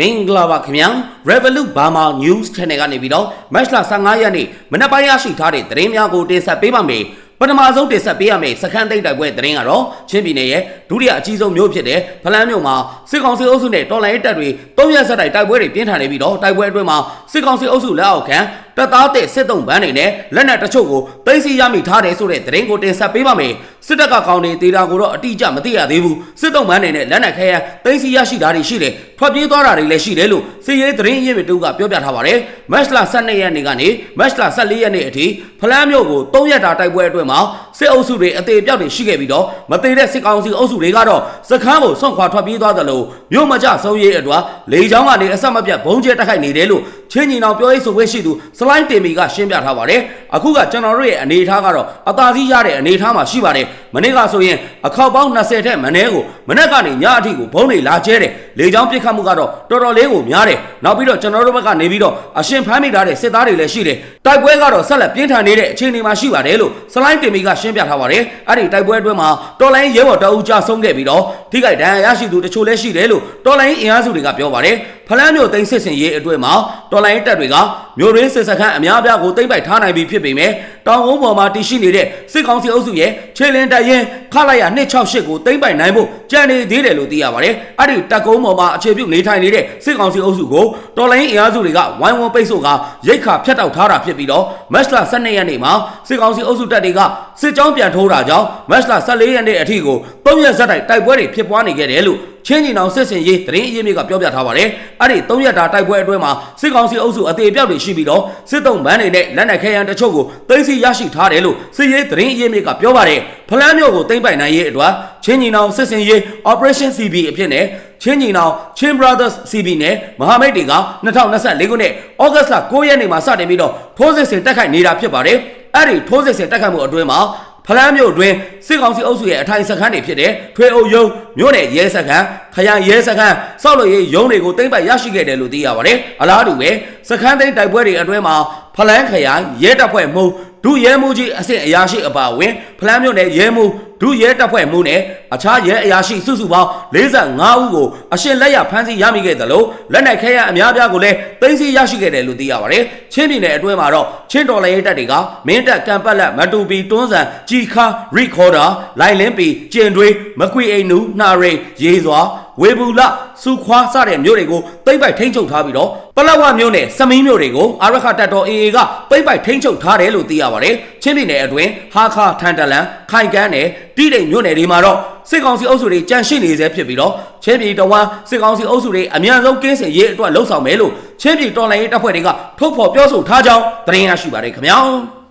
မင်္ဂလာပါခင်ဗျာ Revolut Burma News Channel ကနေပြီးတော့ Match လ15ရက်နေ့မနက်ပိုင်းရရှိထားတဲ့သတင်းများကိုတင်ဆက်ပေးပါမယ်ပထမဆုံးတင်ဆက်ပေးရမယ့်စခန်းသိမ်းတိုက်ပွဲသတင်းကတော့ချင်းပြည်နယ်ရဲ့ဒုတိယအကြီးဆုံးမြို့ဖြစ်တဲ့ဖလန်းမြို့မှာစစ်ကောင်စီအုပ်စုနဲ့တော်လိုင်းတပ်တွေ၃ရက်ဆက်တိုက်တိုက်ပွဲတွေပြင်းထန်နေပြီးတော့တိုက်ပွဲအတွင်းမှာစစ်ကောင်စီအုပ်စုလက်အောက်ခံတပ်သားတဲ့စစ်တုံးဗန်းတွေနဲ့လက်နက်တချို့ကိုသိမ်းဆည်းရမိထားတယ်ဆိုတဲ့သတင်းကိုတင်ဆက်ပေးပါမယ် စစ်တပ်ကကောင်းနေတေတာကိုတော့အတိအကျမသိရသေးဘူးစစ်တုံးဗန်းတွေနဲ့လက်နက်ခဲယမ်းသိမ်းဆည်းရရှိတာတွေရှိတယ်ထွက်ပြေးသွားတာတွေလည်းရှိတယ်လို့စီရေးသတင်းရင်းမြစ်တူကပြောပြထားပါတယ်မတ်လ12ရက်နေ့ကနေမတ်လ14ရက်နေ့အထိဖလန်းမြို့ကို3ရက်တာတိုက်ပွဲအတွင်းမှာစစ်အုပ်စုတွေအသေးအပြောက်တွေရှိခဲ့ပြီးတော့မသေးတဲ့စစ်ကောင်စီအုပ်စုတွေကတော့စခန်းကိုဆွန့်ခွာထွက်ပြေးသွားတယ်လို့မြို့မကျဆုံးရေးအတွက်လေကြောင်းကနေအဆက်မပြတ်ဘုံကျဲတိုက်ခိုက်နေတယ်လို့ချင်းညီနောင်ပြောရေးဆိုခွင့်ရှိသူစလိုင်းတင်မီကရှင်းပြထားပါတယ်အခုကကျွန်တော်တို့ရဲ့အနေအထားကတော့အသာစီးရတဲ့အနေအထားမှာရှိပါတယ်မနေ့ကဆိုရင်အခောက်ပေါင်း20ထက်မနည်းကိုမနေ့ကနေညအထိကိုဘုံတွေလာကျဲတယ်လေကြောင်းပစ်ခတ်မှုကတော့တော်တော်လေးကိုများတယ်နောက်ပြီးတော့ကျွန်တော်တို့ဘက်ကနေပြီးတော့အရှင်ဖမ်းမိထားတဲ့စစ်သားတွေလည်းရှိတယ်တိုက်ပွဲကတော့ဆက်လက်ပြင်းထန်နေတဲ့အခြေအနေမှာရှိပါတယ်လို့စလိုင်းတင်မီကရှင်းပြထားပါတယ်အဲ့ဒီတိုက်ပွဲအတွင်းမှာတော်လိုင်းရဲဘော်တအူးကြဆုံးခဲ့ပြီးတော့ထိခိုက်ဒဏ်ရာရရှိသူတချို့လည်းရှိတယ်လို့တော်လိုင်းအင်အားစုတွေကပြောပါတယ် ဖလန်းမျိုးသိမ်းစစ်စင်ရေးအတွင်းမှာတော်လိုင်းတပ်တွေကမျိုးရင်းစစ်စခန်းအများအပြားကိုသိမ်းပိုက်ထားနိုင်ပြီဖြစ်ပေမဲ့တောင်ကုန်းပေါ်မှာတည်ရှိနေတဲ့စစ်ကောင်စီအုပ်စုရဲ့ခြေလင်းတပ်ရင်ခလိုက်ရ268ကိုသိမ်းပိုက်နိုင်ဖို့ကြံနေသေးတယ်လို့သိရပါတယ်အဲ့ဒီတပ်ကုန်းပေါ်မှာအခြေပြုနေထိုင်နေတဲ့စစ်ကောင်စီအုပ်စုကိုတော်လိုင်းအင်အားစုတွေကဝိုင်းဝန်းပိတ်ဆို့ကရိတ်ခါဖျက်တောက်ထားတာဖြစ်ပြီးတော့မတ်လ12ရက်နေ့မှာစစ်ကောင်စီအုပ်စုတပ်တွေကစစ်ကြောင်းပြန်ထိုးတာကြောင့်မတ်လ14ရက်နေ့အထိကို3ရက်ဆက်တိုက်တိုက်ပွဲတွေဖြစ်ပွားနေခဲ့တယ်လို့ချင်းညီနောင်စစ်စင်ရေးတရင်အရေးမြစ်ကပြောပြထားပါတယ်။အဲ့ဒီ3ရက်တာတိုက်ပွဲအတွင်းမှာစစ်ကောင်စီအုပ်စုအသေးအပြောက်တွေရှိပြီးတော့စစ်တုံးဗန်းတွေနဲ့လက်နက်ခဲယမ်းတချို့ကိုသိမ်းဆည်းရရှိထားတယ်လို့စစ်ရေးတရင်အရေးမြစ်ကပြောပါတယ်။ဖလန်းမြို့ကိုသိမ်းပိုက်နိုင်ရေးအတွက်ချင်းညီနောင်စစ်စင်ရေး Operation CB အဖြစ်နဲ့ချင်းညီနောင် Chin Brothers CB နဲ့မဟာမိတ်တွေက2024ခုနှစ်ဩဂတ်လ9ရက်နေ့မှာစတင်ပြီးတော့ထိုးစစ်ဆင်တက်ခိုက်နေတာဖြစ်ပါတယ်။အဲ့ဒီထိုးစစ်ဆင်တက်ခိုက်မှုအတွင်းမှာ ဖလန်းမြို့တွင်စစ်ကောင်စီအုပ်စုရဲ့အထိုင်စခန်းတွေဖြစ်တဲ့ထွေအုပ်ယုံမြို့နယ်ရဲစခန်းခရိုင်ရဲစခန်းစောက်လို့ရေးယုံတွေကိုတိမ့်ပိုက်ရရှိခဲ့တယ်လို့သိရပါတယ်အလားတူပဲစခန်းသိမ်းတိုက်ပွဲတွေအတွင်းမှာဖလန်းခရိုင်ရဲတပ်ဖွဲ့မှု ဒုရဲမှုကြီးအဆင့်အရာရှိအပါအဝင်ဖလန်းမြို့နယ်ရဲမှုဒုရဲတပ်ဖွဲ့မှုနဲ့အခြားရဲအရာရှိစုစုပေါင်း45ဦးကိုအရှင်လက်ရဖမ်းဆီးရမိခဲ့သလိုလက်နက်ခဲယမ်းအများအပြားကိုလည်းသိမ်းဆည်းရရှိခဲ့တယ်လို့သိရပါတယ်။ချင်းပြည်နယ်အတွင်းမှာတော့ချင်းတော်လည်းတပ်တွေကမင်းတပ်ကံပတ်လက်မတူပီတွန်းဆန်ជីခါရီခေါ်ဒါလိုင်လင်းပီကျင်တွေးမခွေအိမ်နူနှာရိန်ရေစွာ ဝေဘူးလစုခွာစတဲ့မြို့တွေကိုသိမ့်ပိုက်ထိန်းချုပ်ထားပြီးတော့ပလက်ဝမြို့နယ်စမင်းမြို့တွေကိုအာရခတပ်တော် AA ကသိမ့်ပိုက်ထိန်းချုပ်ထားတယ်လို့သိရပါတယ်။ချင်းပြည်နယ်အတွင်းဟာခါထန်တလန်ခိုင်ကန်းနယ်တိတိမ်မြို့နယ်တွေမှာတော့စစ်ကောင်စီအုပ်စုတွေကြန့်ရှိနေစေဖြစ်ပြီးတော့ချင်းပြည်တော်ဝန်စစ်ကောင်စီအုပ်စုတွေအများဆုံးကင်းစင်ရေးအတွက်လှုံ့ဆော်မယ်လို့ချင်းပြည်တော်လှန်ရေးတပ်ဖွဲ့တွေကထုတ်ဖော်ပြောဆိုထားကြောင်းသတင်းရရှိပါတယ်ခင်ဗျာ။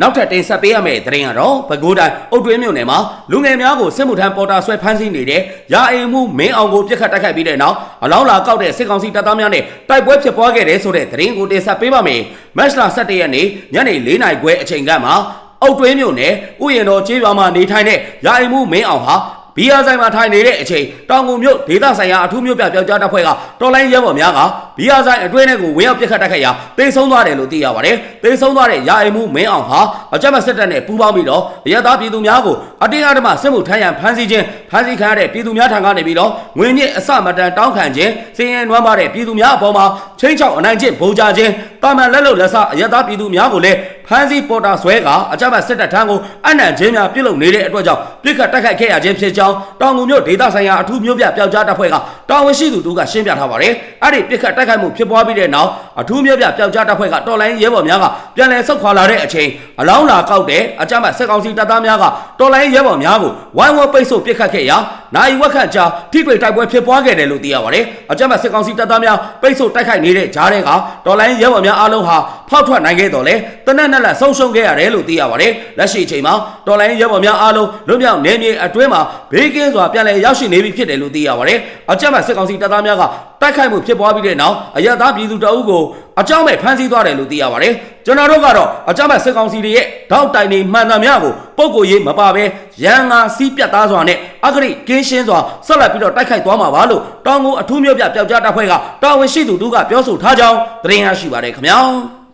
နောက်ထပ်တင်ဆက်ပေးရမယ့်သတင်းကတော့ပဲခူးတိုင်းအုတ်တွင်းမြို့နယ်မှာလူငယ်များကိုစစ်မှုထမ်းပေါ်တာဆွဲဖမ်းဆီးနေတဲ့ရာအိမ်မှုမင်းအောင်ကိုပြစ်ခတ်တိုက်ခိုက်ပြီးတဲ့နောက်အလောင်းလာကောက်တဲ့စစ်ကောင်စီတပ်သားများနဲ့တိုက်ပွဲဖြစ်ပွားခဲ့တဲ့ဆိုတဲ့သတင်းကိုတင်ဆက်ပေးပါမယ်။မတ်လ17ရက်နေ့ညနေ4နာရီခွဲအချိန်ကမှအုတ်တွင်းမြို့နယ်ဥယျာဉ်တော်ကျေးရွာမှာနေထိုင်တဲ့ရာအိမ်မှုမင်းအောင်ဟာ ဘီယာဆိုင်မှာထိုင်နေတဲ့အချိန်တောင်ကုန်မြို့ဒေသဆိုင်ရာအထူးမြို့ပြပျောက်ကြားတပ်ဖွဲ့ကတော်လိုင်းရဲဘော်များကဘီယာဆိုင်အတွင်းထဲကိုဝင်ရောက်ပစ်ခတ်တိုက်ခိုက်ရာတေဆုံးသွားတယ်လို့သိရပါတယ်။တေဆုံးသွားတဲ့ရာအိမ်မှုမင်းအောင်ဟာအကြမ်းဖက်စစ်တပ်နဲ့ပူးပေါင်းပြီးတော့ရရသားပြည်သူများကိုအတင်းအဓမ္မစစ်မှုထမ်းရန်ဖမ်းဆီးခြင်းဖမ်းဆီးခံရတဲ့ပြည်သူများထံကနေပြီးတော့ငွေညစ်အစမတန်တောင်းခံခြင်းစည်ရင်နွမ်းပါတဲ့ပြည်သူများအပေါ်မှာချင်းချောက်အနိုင်ကျင့်ဗိုလ်ကြခြင်းတာမန်လက်လုံလက်ဆအရသားပြည်သူများကိုလည်းဖမ်းဆီးပေါ်တာဆွဲကအကြမ်းဖက်စစ်တပ်ထံကိုအနံ့ခြင်းများပြုလုပ်နေတဲ့အတွက်ကြောင့်ပြစ်ခတ်တိုက်ခိုက်ခဲ့ရခြင်းဖြစ်ကြောင်းတောင်ငူမြို့ဒေသဆိုင်ရာအထူးမြို့ပြပျောက်ကြားတပ်ဖွဲ့ကတာဝန်ရှိသူတို့ကရှင်းပြထားပါတယ်။အဲ့ဒီပြစ်ခတ်တိုက်ခိုက်မှုဖြစ်ပွားပြီးတဲ့နောက်အထူးမြို့ပြပျောက်ကြားတပ်ဖွဲ့ကတော်လိုင်းရဲဘော်များကပြန်လည်ဆုတ်ခွာလာတဲ့အချိန်အလောင်းလာကောက်တဲ့အကြမ်းဖက်စစ်ကောင်စီတပ်သားများကတော်လိုင်းရဲဘော်များကိုဝိုင်းဝန်းပိတ်ဆို့ပစ်ခတ်ခဲ့ရာနိုင်ဝက်ခန့်ကြာထိတွေ့တိုက်ပွဲဖြစ်ပွားခဲ့တယ်လို့သိရပါတယ်။အကြမ်းဖက်စစ်ကောင်စီတပ်သားများပိတ်ဆို့တိုက်ခိုက်နေတဲ့ဂျားတွေကတော်လိုင်းရဲဘော်များအားလုံးဟာဖောက်ထွက်နိုင်ခဲ့တော်လဲတနက်နဲ့လက်ဆုံးရှုံးခဲ့ရတယ်လို့သိရပါတယ်။လက်ရှိအချိန်မှာတော်လိုင်းရဲဘော်များအားလုံးလွတ်မြောက်နေမြေအတွင်းမှာဘေးကင်းစွာပြန်လည်ရောက်ရှိနေပြီဖြစ်တယ်လို့သိရပါတယ်။အကြမ်းဖက်စစ်ကောင်စီတပ်သားများကတိုက်ခိုက်မှုဖြစ်ပွားပြီးတဲ့နောက်အရသာပြည်သူတအုပ်ကိုအကြောင်းမဲ့ဖမ်းဆီးသွားတယ်လို့သိရပါတယ်။ကျွန်တော်တို့ကတော့အကြမ်းဖက်စစ်ကောင်စီတွေရဲ့တောက်တိုင်နေမှန်သမျှကိုပုံကိုရေးမပါဘဲရန်ငါစီးပြတ်သားစွာနဲ့ အဂရိကင်းရှင်းစွာဆက်လက်ပြီးတော့တိုက်ခိုက်သွားမှာပါလို့တောင်ကိုအထူးမြို့ပြပျောက်ကြားတပ်ဖွဲ့ကတာဝန်ရှိသူတို့ကပြောဆိုထားကြောင်းသတင်းရရှိပါတယ်ခင်ဗျာ။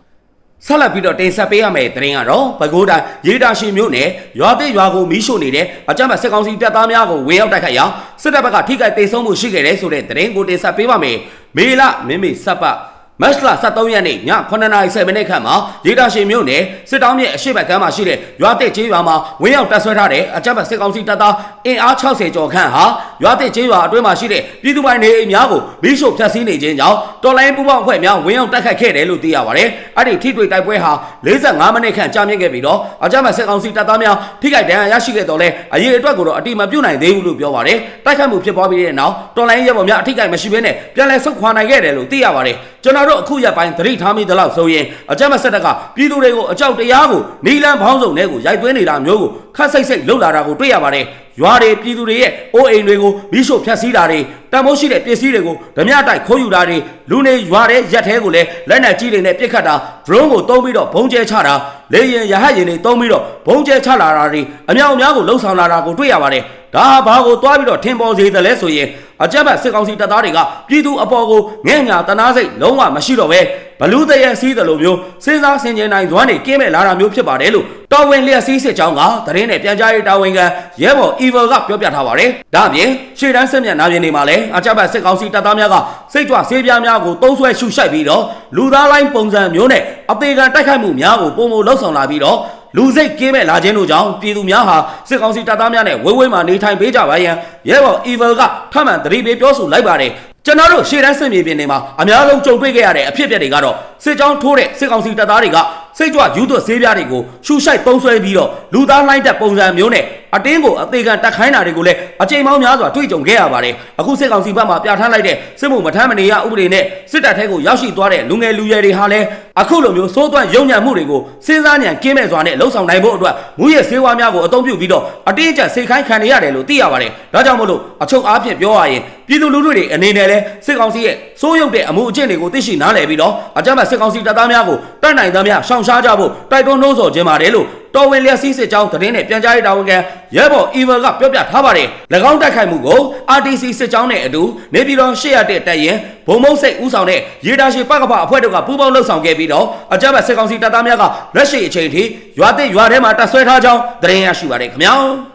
ဆက်လက်ပြီးတော့တင်ဆက်ပေးရမယ့်သတင်းကတော့ပဲခူးတိုင်းရေတာရှိမြို့နယ်ရွာသစ်ရွာကိုမီးရှို့နေတဲ့အကြမ်းဖက်စစ်ကောင်စီတပ်သားများကိုဝင်ရောက်တိုက်ခိုက်ရာစစ်တပ်ဘက်ကထိခိုက်ဒေဆုံးမှုရှိခဲ့တယ်ဆိုတဲ့သတင်းကိုတင်ဆက်ပေးပါမယ်။မေလမင်းမေစပ်ပတ် မတ်လ23ရက်နေ့ည9:07မိနစ်ခန့်မှာရေတာရှိမြို့နယ်စစ်တောင်းမြစ်အရှိတ်ဘက်ကမ်းမှာရှိတဲ့ရွာသစ်ကျေးရွာမှာဝင်ရောက်တပ်ဆွဲထားတဲ့အကြမ်းဖက်စစ်ကောင်စီတပ်သားအင်အား60ကျော်ခန့်ဟာရွာသစ်ကျေးရွာအတွင်းမှာရှိတဲ့ပြည်သူပိုင်နေအိမ်များကိုမီးရှို့ဖျက်ဆီးနေခြင်းကြောင့်တော်လိုင်းပူပေါင်းအဖွဲ့များဝင်ရောက်တိုက်ခိုက်ခဲ့တယ်လို့သိရပါတယ်။အဲ့ဒီထိတွေ့တိုက်ပွဲဟာ45မိနစ်ခန့်ကြာမြင့်ခဲ့ပြီးတော့အကြမ်းဖက်စစ်ကောင်စီတပ်သားများထိခိုက်ဒဏ်ရာရရှိခဲ့တော်လဲအရေးအတွက်ကိုတော့အတိမပြုတ်နိုင်သေးဘူးလို့ပြောပါတယ်။တိုက်ခိုက်မှုဖြစ်ပွားပြီးတဲ့နောက်တော်လိုင်းရဲဘော်များအထိခိုက်မရှိဘဲနဲ့ပြန်လည်ဆုတ်ခွာနိုင်ခဲ့တယ်လို့သိရပါတယ်။ ကျွန်တော်တို့အခုရက်ပိုင်းသတိထားမိသလောက်ဆိုရင်အကြမ်းဖက်စစ်တပ်ကပြည်သူတွေကိုအကြောက်တရားကိုနီလန်ဘောင်းစုံတွေကိုရိုက်သွင်းနေတာမျိုးကို ခက်စိတ်စိတ်လှုပ်လာတာကိုတွေ့ရပါတယ်။ရွာတွေပြည်သူတွေရဲ့အိုးအိမ်တွေကိုမိရှို့ဖျက်ဆီးတာတွေတန်ဖိုးရှိတဲ့ပစ္စည်းတွေကိုဓမြတိုက်ခိုးယူတာတွေလူနေရွာတဲ့ရက်သေးကိုလည်းလက်နက်ကြီးတွေနဲ့ပစ်ခတ်တာ drone ကိုတုံးပြီးတော့ဘုံကျဲချတာလေရင်ရဟတ်ရင်တွေတုံးပြီးတော့ဘုံကျဲချလာတာတွေအမြောက်အများကိုလှုပ်ဆောင်လာတာကိုတွေ့ရပါတယ်။ဒါဟာဘာကိုတွားပြီးတော့ထင်ပေါ်စေတယ်လဲဆိုရင်အကြက်ဘက်စစ်ကောင်စီတပ်သားတွေကပြည်သူအပေါ်ကိုငဲ့ညာတနာစိတ်လုံးဝမရှိတော့ပဲ ဘလူးတရဲစီးတယ်လို့မျိုးစဉ်းစားဆင်ခြင်နိုင်သွားနေကင်းမဲ့လာတာမျိုးဖြစ်ပါတယ်လို့တော်ဝင်လျက်စီးစစ်ကြောင်းကသတင်းနဲ့ပြန်ကြားရေးတာဝန်ခံရဲဘော် evil ကပြောပြထားပါတယ်။ဒါအပြင်ရှေ့တန်းစစ်မျက်နှာပြင်တွေမှာလည်းအကြက်ဘက်စစ်ကောင်စီတပ်သားများကစိတ်ကြွဆေးပြားများကိုတုံးဆွဲရှုရှိုက်ပြီးတော့လူသားလိုင်းပုံစံမျိုးနဲ့အသေးခံတိုက်ခိုက်မှုများကိုပုံမလှုပ်ဆောင်လာပြီးတော့လူစိတ်ကင်းမဲ့လာခြင်းတို့ကြောင့်ပြည်သူများဟာစစ်ကောင်စီတပ်သားများနဲ့ဝေးဝေးမှနေထိုင်ပေးကြပါရန်ရဲဘော် evil ကထပ်မံသတိပေးပြောဆိုလိုက်ပါတယ် ကျွန်တော်တို့ရှေ့တန်းစစ်မြေပြင်တွေမှာအများဆုံးကြုံတွေ့ခဲ့ရတဲ့အဖြစ်အပျက်တွေကတော့စစ်ကြောင်းထိုးတဲ့စစ်ကောင်စီတပ်သားတွေကစိတ်ကြွယူသွတ်ဆေးပြားတွေကိုရှူရှိုက်ပုံဆွဲပြီးတော့လူသားလိုင်းတက်ပုံစံမျိုးနဲ့ အတင်းကိုအသေးခံတက်ခိုင်းတာတွေကိုလည်းအချိန်ပေါင်းများစွာတွေ့ကြုံခဲ့ရပါတယ်အခုစစ်ကောင်စီဘက်မှပြဋ္ဌာန်းလိုက်တဲ့စစ်မှုမထမ်းမနေရဥပဒေနဲ့စစ်တပ်ထဲကိုရောက်ရှိသွားတဲ့လူငယ်လူရွယ်တွေဟာလည်းအခုလိုမျိုးစိုးသွမ်းယုံညံ့မှုတွေကိုစဉ်းစားဉာဏ်ကင်းမဲ့စွာနဲ့လှုံ့ဆော်နိုင်ဖို့အတွက်မူရဲ့ဆေးဝါးများကိုအသုံးပြုပြီးတော့အတင်းအကျပ်စိတ်ခိုင်းခံနေရတယ်လို့သိရပါတယ်ဒါကြောင့်မို့လို့အချုပ်အားဖြင့်ပြောရရင်ပြည်သူလူထုတွေအနေနဲ့လဲစစ်ကောင်စီရဲ့စိုးရုပ်တဲ့အမှုအကျင့်တွေကိုသိရှိနားလည်ပြီးတော့အကြမ်းဖက်စစ်ကောင်စီတပ်သားများကိုတတ်နိုင်သမျှရှောင်ရှားကြဖို့တိုက်တွန်းနှိုးဆော်ခြင်းပါတယ်လို့ တော်ဝင်လျက်စီးစစ်ကြောင်းသတင်းနဲ့ပြန်ကြားရေးတာဝန်ခံရဲဘော် evil ကပြောပြထားပါတယ်၎င်းတိုက်ခိုက်မှုကို RTC စစ်ကြောင်းနဲ့အတူနေပြည်တော်ရှေ့ရတဲ့တပ်ရင်ဘုံမုံစိတ်ဦးဆောင်တဲ့ရေတာရှိပကပအဖွဲ့တို့ကပူးပေါင်းလှုပ်ဆောင်ခဲ့ပြီးတော့အကြမ်းဖက်စစ်ကောင်စီတပ်သားများကလက်ရှိအချိန်ထိရွာသစ်ရွာထဲမှာတပ်ဆွဲထားကြောင်းသတင်းရရှိပါတယ်ခင်ဗျာ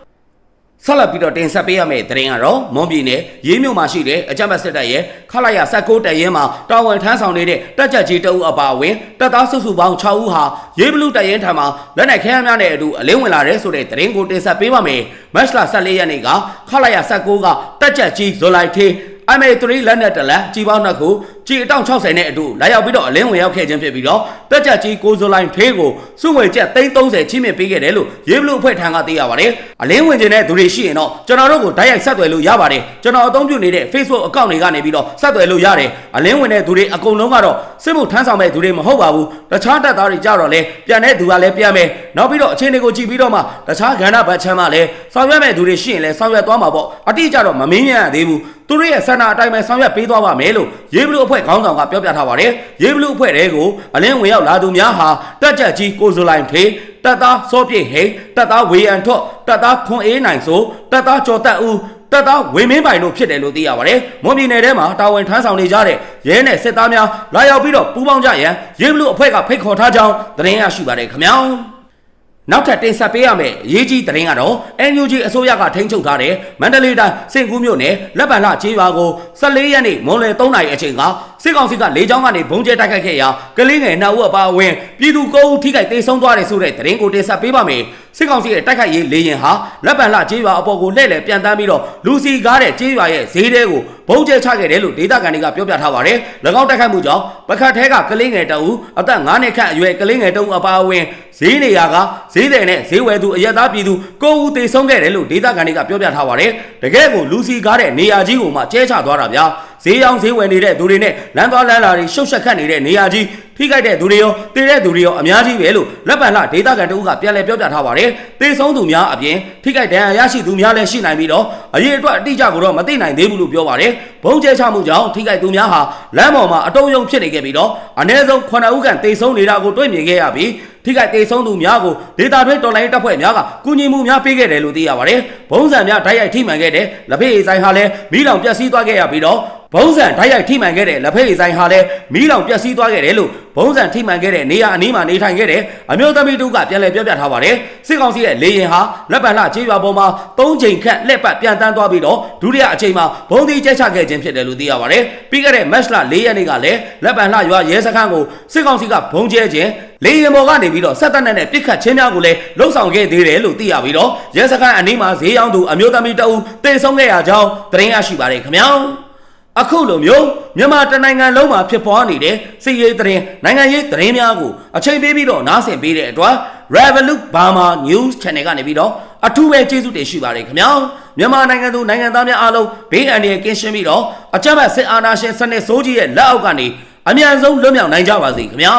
ဆက်လက်ပြီးတော့တင်ဆက်ပေးရမယ့်သတင်းကတော့မွန်ပြည်နယ်ရေးမြို့မှာရှိတဲ့အကြမ်းဖက်စစ်တပ်ရဲ့ခလာရ16တပ်ရင်းမှာတာဝန်ထမ်းဆောင်နေတဲ့တပ်ချက်ကြီးတအုပ်အပါအဝင်တပ်သားစုစုပေါင်း6ဦးဟာရေးဘလူတပ်ရင်းထံမှာလက်နက်ခဲယမ်းများနဲ့အတူအလင်းဝင်လာတဲ့ဆိုတဲ့သတင်းကိုတင်ဆက်ပေးပါမယ်။မတ်လ14ရက်နေ့ကခလာရ16ကတပ်ချက်ကြီးဇွန်လိုက်ထေး MA3 လက်နက်တလက်ကြီးပေါင်းနှစ်ခု ကြီးအတောင်60နဲ့အတူလာရောက်ပြီးတော့အလင်းဝင်ရောက်ခဲ့ခြင်းဖြစ်ပြီးတော့တက်ကြကြီးကိုဇိုလိုင်းဖေးကိုစုငွေကျပ်330ချင်းမြင့်ပေးခဲ့တယ်လို့ရေးဘလူအဖွဲ့ထံကသိရပါတယ်အလင်းဝင်ခြင်းတဲ့သူတွေရှိရင်တော့ကျွန်တော်တို့ကိုတိုက်ရိုက်ဆက်သွယ်လို့ရပါတယ်ကျွန်တော်အသုံးပြုနေတဲ့ Facebook account တွေကနေပြီးတော့ဆက်သွယ်လို့ရတယ်အလင်းဝင်တဲ့သူတွေအကုန်လုံးကတော့စစ်မှုထမ်းဆောင်မဲ့သူတွေမဟုတ်ပါဘူးတခြားတပ်သားတွေကြတော့လဲပြန်တဲ့သူကလည်းပြန်မယ်နောက်ပြီးတော့အခြေအနေကိုကြည့်ပြီးတော့မှတခြားကဏ္ဍဘတ်ချမ်းမှလည်းဆောင်ရွက်မဲ့သူတွေရှိရင်လည်းဆောင်ရွက်သွားမှာပေါ့အတိအကျတော့မမင်းမြန်ရသေးဘူး သူတို့ရဲ့ဆန္ဒအတိုင်းပဲဆောင်ရွက်ပေးသွားပါမယ်လို့ရေးဘလူအဖွဲ့ခေါင်းဆောင်ကပြောပြထားပါတယ်။ရေးဘလူအဖွဲ့တွေကိုအလင်းဝင်ရောက်လာသူများဟာတက်ကြကြီးကိုဇိုလိုင်ဖေးတက်သားစောပြည့်ဟိတ်တက်သားဝေယံထွတ်တက်သားခွန်အေးနိုင်ဆိုတက်သားကျော်တက်ဦးတက်သားဝင်းမင်းပိုင်တို့ဖြစ်တယ်လို့သိရပါတယ်။မွန်ပြည်နယ်ထဲမှာတာဝန်ထမ်းဆောင်နေကြတဲ့ရဲနဲ့စစ်သားများလာရောက်ပြီးတော့ပူးပေါင်းကြရန်ရေးဘလူအဖွဲ့ကဖိတ်ခေါ်ထားကြောင်းသတင်းရရှိပါတယ်ခင်ဗျာ။ နောက်ထပ်တင်ဆက်ပေးရမယ့်အရေးကြီးသတင်းကတော့ NUG အစိုးရကထိန်းချုပ်ထားတဲ့မန္တလေးတိုင်းစင်ကူးမြို့နယ်လက်ပံလှကျေးရွာကို 14ရက်နေ့မွန်လယ်3နာရီအချိန်ကစစ်ကောင်စီကလေကြောင်းကနေဘုံကျဲတိုက်ခိုက်ခဲ့ရာကလေးငယ်နှစ်ဦးအပါအဝင်ပြည်သူ9ဦးထိခိုက်ဒေဆုံးသွားတယ်ဆိုတဲ့သတင်းကိုတင်ဆက်ပေးပါမယ်။စစ်ကောင်စီရဲ့တိုက်ခိုက်ရေးလေရင်ဟာလက်ပံလှကျေးရွာအပေါ်ကိုလှည့်လည်ပြန်တန်းပြီးတော့လူစီကားတဲ့ကျေးရွာရဲ့ဈေးတဲကိုဘုံကျဲချခဲ့တယ်လို့ဒေသခံတွေကပြောပြထားပါတယ်။၎င်းတိုက်ခိုက်မှုကြောင့်ပခတ်ထဲကကလေးငယ်တအူအသက်9နှစ်ခန့်အရွယ်ကလေးငယ်တအူအပါအဝင်ဈေးနေရာကဈေးတယ်နဲ့ဈေးဝယ်သူအရက်သားပြည်သူ9ဦးသေဆုံးခဲ့တယ်လို့ဒေသခံတွေကပြောပြထားပါတယ်။တကယ်ကိုလူစီကားတဲ့နေရာကြီးကိုမှကျဲချသွားတာဗျာ။ဈေးရောင်းဈေးဝယ်နေတဲ့သူတွေနဲ့လမ်းသွားလမ်းလာတွေရှုပ်ရှက်ခတ်နေတဲ့နေရာကြီးထိခိုက်တဲ့သူတွေရောတည်တဲ့သူတွေရောအများကြီးပဲလို့လက်ပံလှဒေသခံတအုပ်ကပြန်လည်ပြောပြထားပါတယ်။သေဆုံးသူများအပြင်ထိခိုက်ဒဏ်ရာရရှိသူများလည်းရှိနိုင်ပြီးတော့အရေးအတွက်အတိအကျကိုတော့မသိနိုင်သေးဘူးလို့ပြောပါတယ်။ဘုံကျဲချမှုကြောင့်ထိခိုက်သူများဟာလမ်းပေါ်မှာအတုံးယုံဖြစ်နေခဲ့ပြီးတော့အ ਨੇ ဆုံး9ဦးခန့်သေဆုံးနေတာကိုတွေ့မြင်ခဲ့ရပြီး ထိခိုက်ဒေဆုံးသူများကိုဒေတာတွဲတော်လိုင်းတပ်ဖွဲ့များကကူညီမှုများပေးခဲ့တယ်လို့သိရပါတယ်။ဘုံစံများတိုက်ရိုက်ထိမှန်ခဲ့တဲ့လက်ဖေးဆိုင်ဟာလည်းမိလောင်ပျက်စီးသွားခဲ့ရပြီးတော့ဘုံစံဓာတ်ရိုက်ထိမှန်ခဲ့တဲ့လက်ဖက်ရည်ဆိုင်ဟာလည်းမီးလောင်ပျက်စီးသွားခဲ့တယ်လို့ဘုံစံထိမှန်ခဲ့တဲ့နေရာအနီးမှာနေထိုင်ခဲ့တဲ့အမျိုးသမီးတို့ကပြန်လည်ပြောပြထားပါတယ်စစ်ကောင်စီရဲ့လေရင်ဟာလက်ပံလှကျေးရွာပေါ်မှာ၃ချိန်ခန့်လက်ပတ်ပြန်တန်းသွားပြီးတော့ဒုတိယအချိန်မှာဘုံသီးကျဲချခဲ့ခြင်းဖြစ်တယ်လို့သိရပါတယ်ပြီးခဲ့တဲ့ match လ၄ရက်နေ့ကလည်းလက်ပံလှရွာရဲစခန်းကိုစစ်ကောင်စီကဘုံကျဲခြင်း လေရင်ပေါ်ကနေပြီးတော့ဆက်တက်နဲ့ပြစ်ခတ်ခြင်းများကိုလည်းလှုပ်ဆောင်ခဲ့သေးတယ်လို့သိရပြီးတော့ရဲစခန်းအနီးမှာဈေးရောင်းသူအမျိုးသမီးတအုပ်တေဆုံးခဲ့ရကြောင်းသတင်းရရှိပါတယ်ခင်ဗျာအခုလိုမျိုးမြန်မာတနိုင်ငံလုံးမှာဖြစ်ပွားနေတဲ့စီရေးသတင်းနိုင်ငံရေးသတင်းများကိုအချိန်ပေးပြီးတော့နားဆင်ပေးတဲ့အတွက် Revolut Burma News Channel ကနေပြီးတော့အထူးပဲကျေးဇူးတင်ရှိပါတယ်ခင်ဗျာမြန်မာနိုင်ငံသူနိုင်ငံသားများအားလုံးဘေးအန္တရာယ်ကင်းရှင်းပြီးတော့အကြမ်းဖက်စစ်အာဏာရှင်စနစ်ဆိုးကြီးရဲ့လက်အောက်ကနေအမြန်ဆုံးလွတ်မြောက်နိုင်ကြပါစေခင်ဗျာ